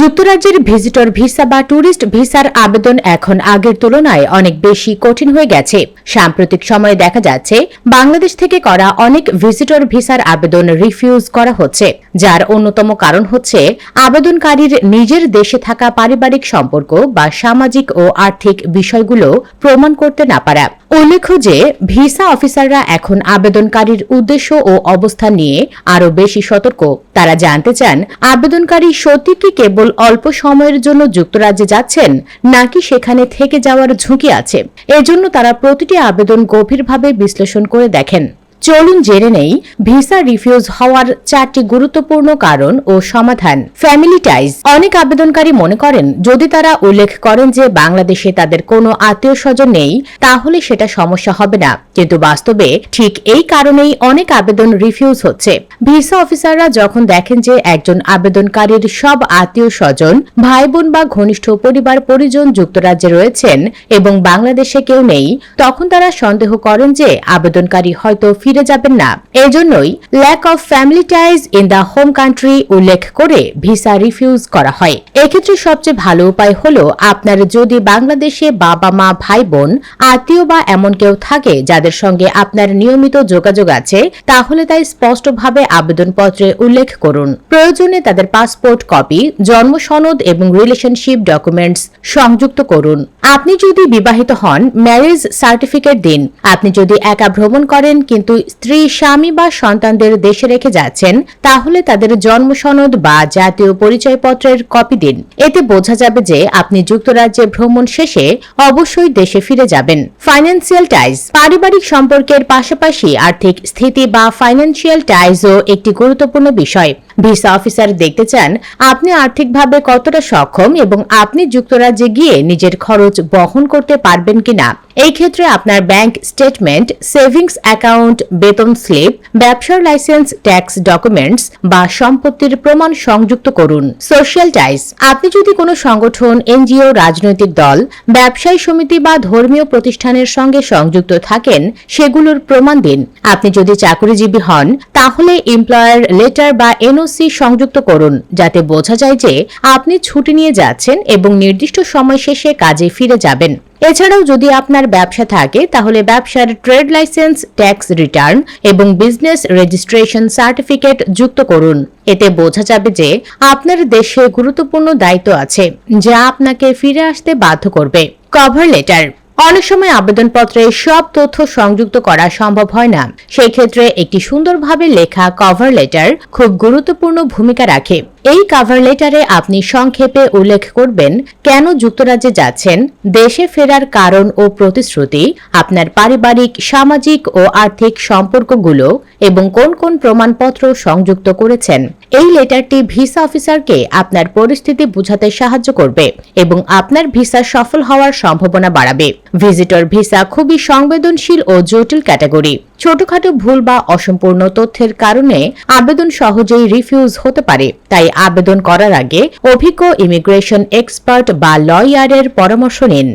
যুক্তরাজ্যের visitor visa বা tourist ভিসার আবেদন এখন আগের তুলনায় অনেক বেশি কঠিন হয়ে গেছে। সাম্প্রতিক সময়ে দেখা যাচ্ছে, বাংলাদেশ থেকে করা অনেক ভিজিটর ভিসার আবেদন রিফিউজ করা হচ্ছে। যার অন্যতম কারণ হচ্ছে, আবেদনকারীর নিজের দেশে থাকা পারিবারিক সম্পর্ক বা সামাজিক ও আর্থিক বিষয়গুলো প্রমাণ করতে না পারা। উল্লেখ্য যে, ভিসা অফিসাররা এখন আবেদনকারীর উদ্দেশ্য ও অবস্থান নিয়ে আরও বেশি সতর্ক। তারা জানতে চান, আবেদনকারী সত্যি কি কেবল অল্প সময়ের জন্য যুক্তরাজ্যে যাচ্ছেন, নাকি সেখানে থেকে যাওয়ার ঝুঁকি আছে? এজন্য তারা প্রতিটি আবেদন গভীরভাবে বিশ্লেষণ করে দেখেন। চলুন জেনে নেই, ভিসা রিফিউজ হওয়ার চারটি গুরুত্বপূর্ণ কারণ ও সমাধান। Family ties. অনেক আবেদনকারী মনে করেন, যদি তারা উল্লেখ করেন যে বাংলাদেশে তাদের কোনো আত্মীয় স্বজন নেই, তাহলে সেটা সমস্যা হবে না। কিন্তু বাস্তবে ঠিক এই কারণেই অনেক আবেদন রিফিউজ হচ্ছে। ভিসা অফিসাররা যখন দেখেন যে একজন আবেদনকারীর সব আত্মীয় স্বজন ভাই বোন বা ঘনিষ্ঠ পরিবার পরিজন যুক্তরাজ্যে রয়েছেন এবং বাংলাদেশে কেউ নেই, তখন তারা সন্দেহ করেন যে আবেদনকারী হয়তো ফিরে যাবেন না। এজন্যই lack of family ties in the home country উল্লেখ করে ভিসা রিফিউজ করা হয়। এক্ষেত্রে সবচেয়ে ভালো উপায় হল আপনার যদি বাংলাদেশে বাবা মা ভাই বোন আত্মীয় বা এমন কেউ থাকে যাদের সঙ্গে আপনার নিয়মিত যোগাযোগ আছে, তাহলে তাই স্পষ্টভাবে আবেদনপত্রে উল্লেখ করুন। প্রয়োজনে তাদের পাসপোর্ট কপি জন্ম সনদ এবং রিলেশনশিপ ডকুমেন্টস সংযুক্ত করুন। আপনি যদি বিবাহিত হন ম্যারেজ সার্টিফিকেট দিন। আপনি যদি একা ভ্রমণ করেন, কিন্তু স্ত্রী, স্বামী বা সন্তানদের দেশে রেখে যাচ্ছেন, তাহলে তাদের জন্ম সনদ বা জাতীয় পরিচয়পত্রের কপি দিন। এতে বোঝা যাবে যে আপনি যুক্তরাজ্যে ভ্রমণ শেষে অবশ্যই দেশে ফিরে যাবেন। ফাইন্যান্সিয়াল টাইজ পারিবারিক সম্পর্কের পাশাপাশি আর্থিক স্থিতি বা ফাইন্যান্সিয়াল টাইজও একটি গুরুত্বপূর্ণ বিষয়। ভিসা অফিসার দেখতে চান, আপনি আর্থিকভাবে কতটা সক্ষম এবং আপনি যুক্তরাজ্যে গিয়ে নিজের খরচ বহন করতে পারবেন কিনা। এই ক্ষেত্রে আপনার ব্যাংক স্টেটমেন্ট সেভিংস অ্যাকাউন্ট বেতন স্লিপ ব্যবসার লাইসেন্স ট্যাক্স ডকুমেন্টস বা সম্পত্তির প্রমাণ সংযুক্ত করুন। সোশ্যাল টাইস আপনি যদি কোনো সংগঠন, এনজিও, রাজনৈতিক দল, ব্যবসায়ী সমিতি বা ধর্মীয় প্রতিষ্ঠানের সঙ্গে সংযুক্ত থাকেন, সেগুলোর প্রমাণ দিন। আপনি যদি চাকরিজীবী হন, তাহলে এমপ্লয়ার লেটার বা এনওসি সংযুক্ত করুন, যাতে বোঝা যায় যে আপনি ছুটি নিয়ে যাচ্ছেন এবং নির্দিষ্ট সময় শেষে কাজে ফিরে যাবেন। এছাড়াও যদি আপনার ব্যবসা থাকে, তাহলে ব্যবসার ট্রেড লাইসেন্স, ট্যাক্স রিটার্ন এবং বিজনেস রেজিস্ট্রেশন সার্টিফিকেট যুক্ত করুন। এতে বোঝা যাবে যে আপনার দেশে গুরুত্বপূর্ণ দায়িত্ব আছে, যা আপনাকে ফিরে আসতে বাধ্য করবে। Cover letter. অনেক সময় আবেদনপত্রে সব তথ্য সংযুক্ত করা সম্ভব হয় না। সেই ক্ষেত্রে একটি সুন্দরভাবে লেখা কভার লেটার খুব গুরুত্বপূর্ণ ভূমিকা রাখে। এই কাভার লেটারে আপনি সংক্ষেপে উল্লেখ করবেন কেন যুক্তরাজ্যে যাচ্ছেন, দেশে ফেরার কারণ ও প্রতিশ্রুতি, আপনার পারিবারিক, সামাজিক ও আর্থিক সম্পর্কগুলো এবং কোন কোন প্রমাণপত্র সংযুক্ত করেছেন। এই লেটারটি ভিসা অফিসারকে আপনার পরিস্থিতি বুঝাতে সাহায্য করবে এবং আপনার ভিসা সফল হওয়ার সম্ভাবনা বাড়াবে। ভিজিটর ভিসা খুবই সংবেদনশীল ও জটিল ক্যাটাগরি ছোটখাটো ভুল বা অসম্পূর্ণ তথ্যের কারণে আবেদন সহজেই রিফিউজ হতে পারে। তাই আবেদন করার আগে অভিজ্ঞ ইমিগ্রেশন এক্সপার্ট বা লয়ারের পরামর্শ নিন।